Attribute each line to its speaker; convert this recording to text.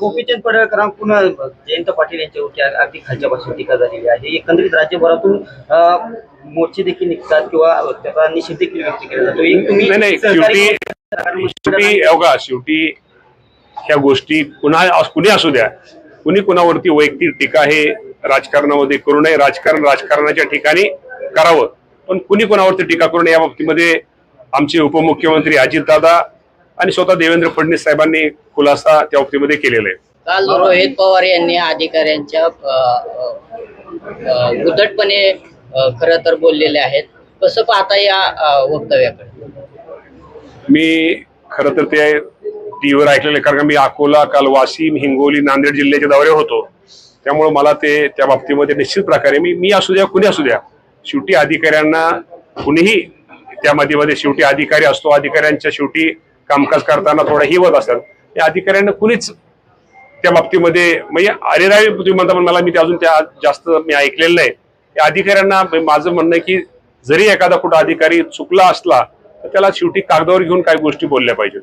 Speaker 1: गोपीचंद पडळकरांकडून जयंत पाटील यांच्यावरती अगदी खालच्यापासून टीका झालेली आहे. एकंदरीत राज्यभरातून मोर्चे देखील निघतात किंवा त्याचा निषेध देखील व्यक्त केला जातो. एक तुम्ही
Speaker 2: शेवटी शेवटी अवघा शेवटी ह्या गोष्टी कुणा कुणी असू द्या. कुणी कुणावरती वैयक्तिक टीका हे राजकारणामध्ये करू नये. राजकारण राजकारणाच्या ठिकाणी करावं. पण कुणी कुणावरती टीका करू नये या बाबतीमध्ये आमचे उपमुख्यमंत्री अजितदादा आणि स्वतः देवेंद्र फडणवीस साहेबांनी खुलासा त्या बाबतीमध्ये केलेला आहे.
Speaker 3: काल रोहित पवार यांनी अधिकाऱ्यांच्या उद्धटपणे खरं तर बोललेले आहेत. कसं पाहता या वक्तव्याकडे?
Speaker 2: मी खरं तर ते टीव्हीवर ऐकलेलं कारण का मी अकोला काल वाशिम हिंगोली नांदेड जिल्ह्याच्या दौऱ्यावर होतो. त्यामुळे मला ते त्या बाबतीमध्ये निश्चित प्रकारे मी मी असू द्या कुणी असू द्या शेवटी अधिकाऱ्यांना कुणीही त्या मध्ये शेवटी अधिकारी असतो अधिकाऱ्यांच्या शेवटी कामकाज करताना थोडा हिवत असतात. त्या अधिकाऱ्यांना कुणीच त्या बाबतीमध्ये म्हणजे अरेरावी तुम्ही म्हणता पण मला मी ते अजून त्या जास्त मी ऐकलेलं नाही. त्या अधिकाऱ्यांना माझं म्हणणं आहे की जरी एखादा कुठं अधिकारी चुकला असला तर त्याला शेवटी कागदावर घेऊन काही गोष्टी बोलल्या पाहिजेत.